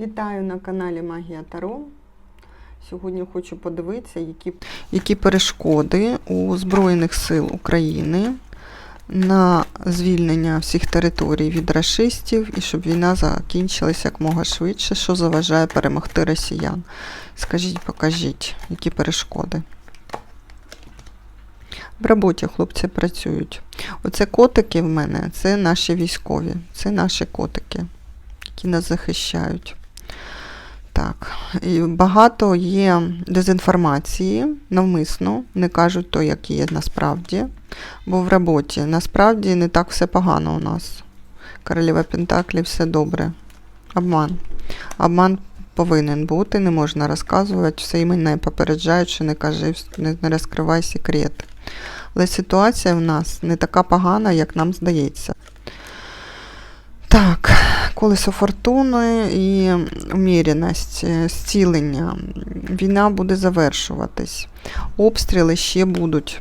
Вітаю на каналі Магія Таро. Сьогодні хочу подивитися, які, які перешкоди у Збройних сил України на звільнення всіх територій від рашистів і щоб війна закінчилася якмога швидше, що заважає перемогти росіян. Скажіть, покажіть, які перешкоди. В роботі хлопці працюють. Оце котики в мене, це наші військові, це наші котики, які нас захищають. Так, і багато є дезінформації, навмисно, не кажуть то, як є насправді, бо в роботі насправді не так все погано у нас. Королева Пентаклі, все добре. Обман. Обман повинен бути, не можна розказувати, все і мене попереджають, що не кажи, не, розкривай секрети. Але ситуація в нас не така погана, як нам здається. Так, колесо фортуни і уміряність, е, зцілення. Війна буде завершуватись. Обстріли ще будуть.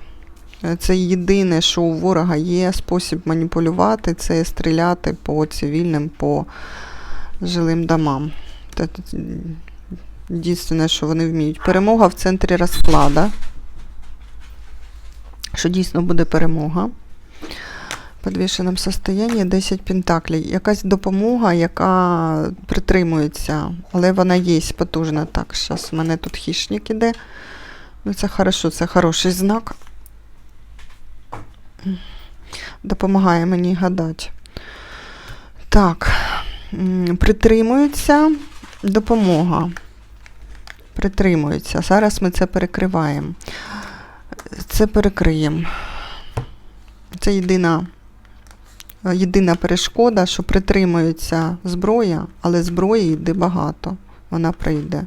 Е, Це єдине, що у ворога є спосіб маніпулювати, це стріляти по цивільним, по жилим домам. Це що вони вміють. Перемога в центрі розклада. Що дійсно буде перемога підвішеному состоянні 10 пентаклей. Якась допомога, яка притримується, але вона є потужна. Так, зараз в мене тут хищник іде. Ну, це хорошо, це хороший знак. Допомагає мені гадати. Так, притримується допомога. Притримується. Зараз ми це перекриваємо. Це перекриємо. Це єдина єдина перешкода, що притримується зброя, але зброї йде багато. Вона прийде.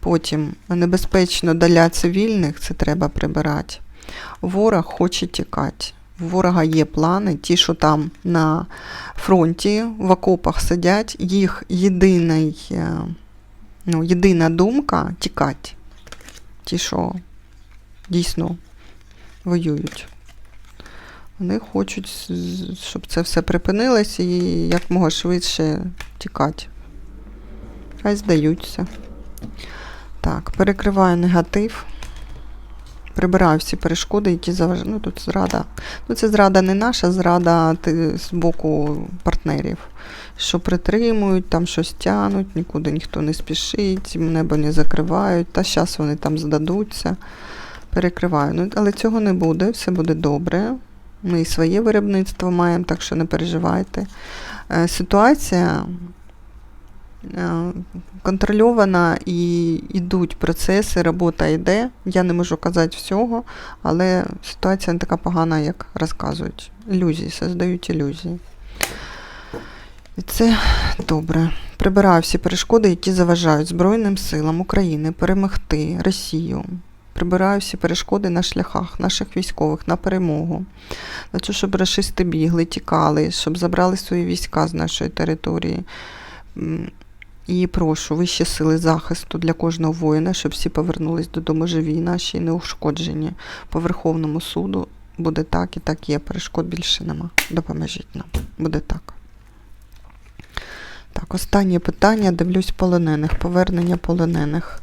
Потім небезпечно для цивільних, це треба прибирати. Ворог хоче тікати. У ворога є плани, ті, що там на фронті, в окопах сидять, їх єдиний, е, ну, єдина думка тікати. Ті, що дійсно воюють. Вони хочуть, щоб це все припинилось і якмога швидше тікати. Хай здаються. Так, перекриваю негатив. Прибираю всі перешкоди, які заважають. Ну, тут зрада. Ну, це зрада не наша, зрада з боку партнерів. Що притримують, там щось тянуть, нікуди ніхто не спішить, небо не закривають, та зараз вони там здадуться. Перекриваю. Ну, але цього не буде, все буде добре. Ми і своє виробництво маємо, так що не переживайте. Е, Ситуація е, контрольована і йдуть процеси, робота йде. Я не можу казати всього, але ситуація не така погана, як розказують. Ілюзії, создають ілюзії. І це добре. Прибираю всі перешкоди, які заважають Збройним силам України перемогти Росію. Прибираю всі перешкоди на шляхах наших військових на перемогу. На те, щоб рашисти бігли, тікали, щоб забрали свої війська з нашої території. І прошу вищі сили захисту для кожного воїна, щоб всі повернулись додому живі, наші неушкоджені. По Верховному суду буде так і так є. Перешкод більше нема. Допоможіть нам. Буде так. Так, останнє питання. Дивлюсь полонених. Повернення полонених.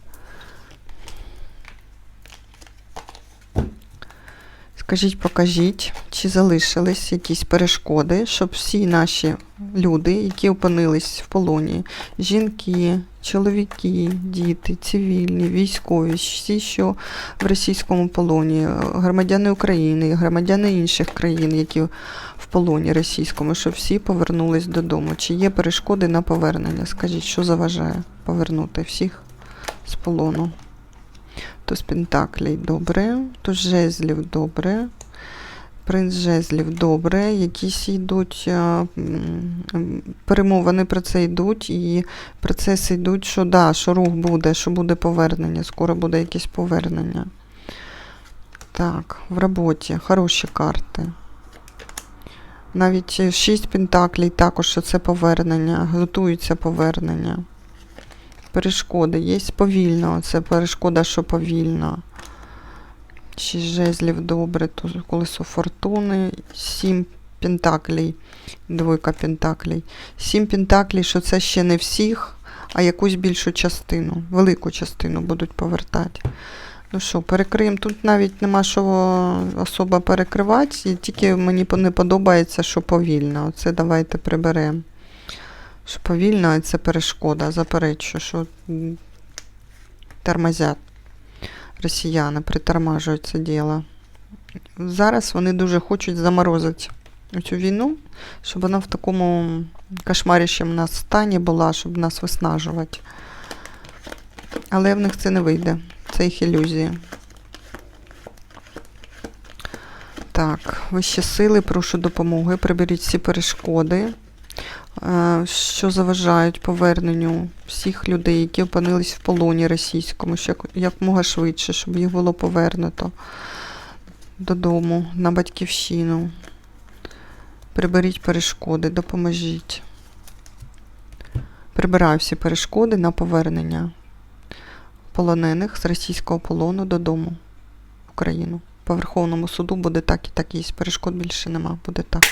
Скажіть, покажіть, чи залишились якісь перешкоди, щоб всі наші люди, які опинились в полоні, жінки, чоловіки, діти, цивільні, військові, всі, що в російському полоні, громадяни України, громадяни інших країн, які в полоні російському, щоб всі повернулись додому. Чи є перешкоди на повернення? Скажіть, що заважає повернути всіх з полону? Туз Пентаклей добре, туз жезлів добре, принц жезлів добре, якісь йдуть перемовини про це йдуть, і процеси йдуть, що да, що рух буде, що буде повернення, скоро буде якесь повернення. Так, в роботі хороші карти. Навіть 6 пентаклей також, що це повернення, готується повернення перешкоди. Є повільно, це перешкода, що повільно. Шість жезлів добре, колесо фортуни, сім пентаклей, двойка пентаклей. Сім пентаклей, що це ще не всіх, а якусь більшу частину, велику частину будуть повертати. Ну що, перекриємо. Тут навіть нема що особо перекривати, і тільки мені не подобається, що повільно. Оце давайте приберемо. Що повільно це перешкода. Заперечую, що тормозять росіяни, притормажують це діло. Зараз вони дуже хочуть заморозити цю війну, щоб вона в такому кошмарящому нас стані була, щоб нас виснажувати. Але в них це не вийде. Це їх ілюзії. Так, вищі сили, прошу допомоги. Приберіть всі перешкоди, що заважають поверненню всіх людей, які опинились в полоні російському, що як- якмога швидше, щоб їх було повернуто додому, на батьківщину. Приберіть перешкоди, допоможіть. Прибираю всі перешкоди на повернення полонених з російського полону додому в Україну. По Верховному суду буде так і так є. Перешкод більше нема, буде так.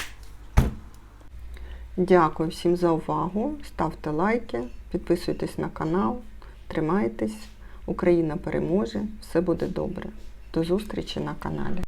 Дякую всім за увагу. Ставте лайки, підписуйтесь на канал, тримайтесь. Україна переможе, все буде добре. До зустрічі на каналі.